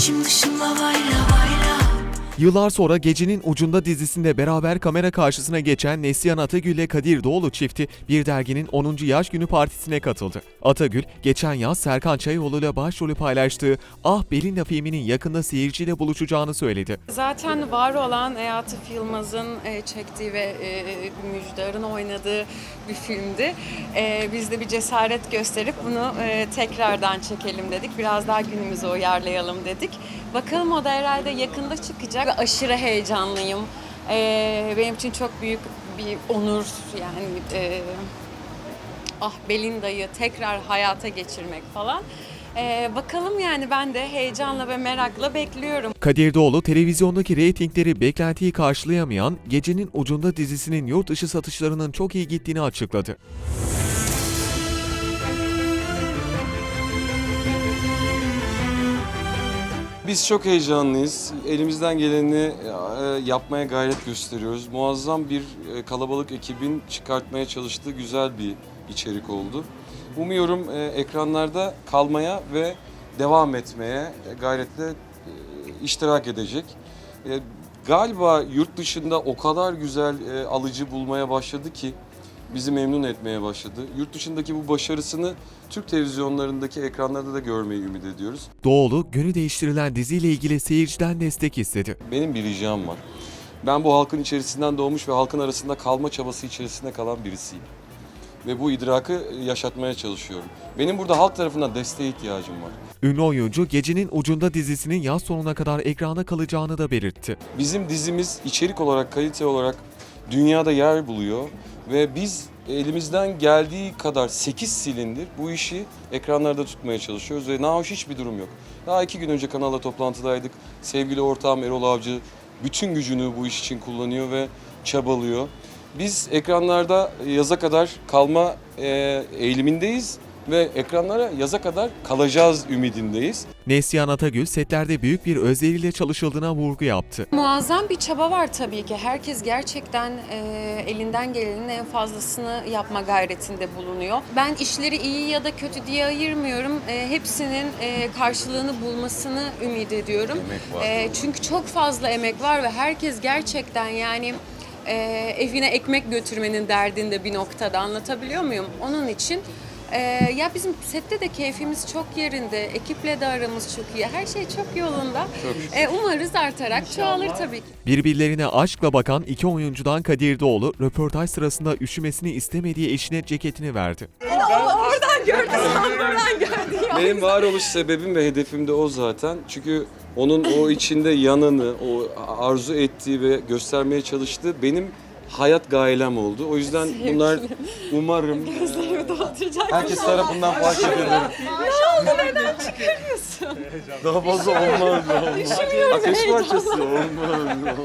Dışımla bayla bayla Yıllar sonra Gecenin Ucunda dizisinde beraber kamera karşısına geçen Neslihan Atagül ile Kadir Doğulu çifti bir derginin 10. yaş günü partisine katıldı. Atagül, geçen yaz Serkan Çayoğlu ile başrolü paylaştığı Ah Belinda filminin yakında seyirciyle buluşacağını söyledi. Zaten var olan e, Atıf Yılmaz'ın çektiği ve e, Müjdar'ın oynadığı bir filmdi. E, Biz de bir cesaret gösterip bunu e, tekrardan çekelim dedik. Biraz daha günümüze uyarlayalım dedik. Bakalım o da herhalde yakında çıkacak. Ve Aşırı heyecanlıyım. E, Benim için çok büyük bir onur yani e, ah Belinda'yı tekrar hayata geçirmek falan. E, bakalım yani ben de heyecanla ve merakla bekliyorum. Kadir Doğulu televizyondaki reytingleri beklentiyi karşılayamayan Gecenin Ucunda dizisinin yurt dışı satışlarının çok iyi gittiğini açıkladı. Biz çok heyecanlıyız. Elimizden geleni e, yapmaya gayret gösteriyoruz. Muazzam bir e, kalabalık ekibin çıkartmaya çalıştığı güzel bir içerik oldu. Umuyorum e, ekranlarda kalmaya ve devam etmeye gayretle iştirak edecek. Galiba yurt dışında o kadar güzel alıcı bulmaya başladı ki bizi memnun etmeye başladı. Yurt dışındaki bu başarısını Türk televizyonlarındaki ekranlarda da görmeyi ümit ediyoruz. Doğulu, günü değiştirilen diziyle ilgili seyirciden destek istedi. Benim bir ricam var. Ben bu halkın içerisinden doğmuş ve halkın arasında kalma çabası içerisinde kalan birisiyim. Ve bu idrakı yaşatmaya çalışıyorum. Benim burada halk tarafından desteğe ihtiyacım var. Ünlü oyuncu Gecenin Ucunda dizisinin yaz sonuna kadar ekrana kalacağını da belirtti. Bizim dizimiz içerik olarak, kalite olarak dünyada yer buluyor. Ve biz elimizden geldiği kadar 8 silindir bu işi ekranlarda tutmaya çalışıyoruz ve nahoş hiçbir durum yok. Daha iki gün önce kanalda toplantıdaydık. Sevgili ortağım Erol Avcı bütün gücünü bu iş için kullanıyor ve çabalıyor. Biz ekranlarda yaza kadar kalma e, eğilimindeyiz ve ekranlara yaza kadar kalacağız ümidindeyiz. Neslihan Atagül setlerde büyük bir özveriyle çalışıldığına vurgu yaptı. Muazzam bir çaba var tabii ki. Herkes gerçekten e, elinden gelenin en fazlasını yapma gayretinde bulunuyor. Ben işleri iyi ya da kötü diye ayırmıyorum. E, hepsinin e, karşılığını bulmasını ümit ediyorum. E, çünkü çok fazla emek var ve herkes gerçekten yani e, evine ekmek götürmenin derdinde bir noktada anlatabiliyor muyum? Onun için e, ya bizim sette de keyfimiz çok yerinde, ekiple de aramız çok iyi, her şey çok yolunda. E, umarız artarak çoğalır tabii ki. Birbirlerine aşkla bakan iki oyuncudan Kadir Doğulu röportaj sırasında üşümesini istemediği eşine ceketini verdi. Oradan gördüm, oradan gördüm. Benim varoluş sebebim ve hedefim de o zaten. Çünkü onun o içinde yananı, o arzu ettiği ve göstermeye çalıştığı benim hayat gailem oldu. O yüzden bunlar umarım dolduracak. herkes tarafından fark edilir. Ne oldu, neden çıkarıyorsun? Daha fazla olmaz. Düşünüyorum, Ateş heyecanlı. parçası olmaz. olmaz.